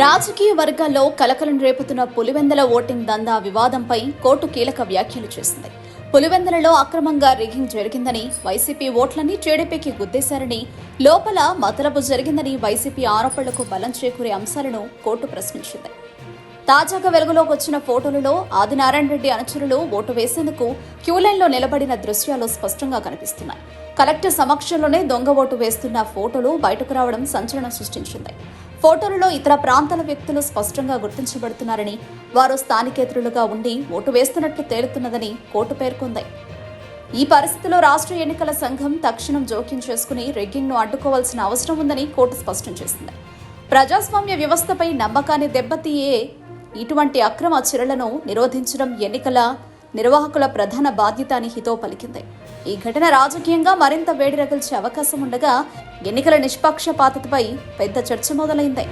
రాజకీయ వర్గాల్లో కలకలం రేపుతున్న పులివెందల ఓటింగ్ దందా వివాదంపై కోర్టు కీలక వ్యాఖ్యలు చేసింది. పులివెందలలో అక్రమంగా రిగింగ్ జరిగిందని వైసీపీ ఓట్లన్నీ టీడీపీకి గుద్దేశారని లోపల మతలబు జరిగిందని వైసీపీ ఆరోపణలకు బలం చేకూరే అంశాలను కోర్టు ప్రశ్నించింది. తాజాగా వెలుగులోకి వచ్చిన ఫోటోలలో ఆదినారాయణ రెడ్డి అనుచరులు ఓటు వేసేందుకు క్యూలైన్లో నిలబడిన దృశ్యాలు స్పష్టంగా కనిపిస్తున్నాయి. కలెక్టర్ సమక్షంలోనే దొంగ ఓటు వేస్తున్న ఫోటోలు బయటకు రావడం సంచలనం సృష్టించింది. ఫోటోలలో ఇతర ప్రాంతాల వ్యక్తులు స్పష్టంగా గుర్తించబడుతున్నారని వారు స్థానికేతరులుగా ఉండి ఓటు వేస్తున్నట్లు తేలుతున్నదని కోర్టు పేర్కొంది. ఈ పరిస్థితిలో రాష్ట్ర ఎన్నికల సంఘం తక్షణం జోక్యం చేసుకుని రెగ్గింగ్ను అడ్డుకోవాల్సిన అవసరం ఉందని కోర్టు స్పష్టం చేసింది. ప్రజాస్వామ్య వ్యవస్థపై నమ్మకాన్ని దెబ్బతీయే ఇటువంటి అక్రమ చర్యలను నిరోధించడం ఎన్నికల నిర్వాహకుల ప్రధాన బాధ్యత అని హితో పలికింది. ఈ ఘటన రాజకీయంగా మరింత వేడి రగిల్చే అవకాశం ఉండగా ఎన్నికల నిష్పక్షపాతతపై పెద్ద చర్చ మొదలైంది.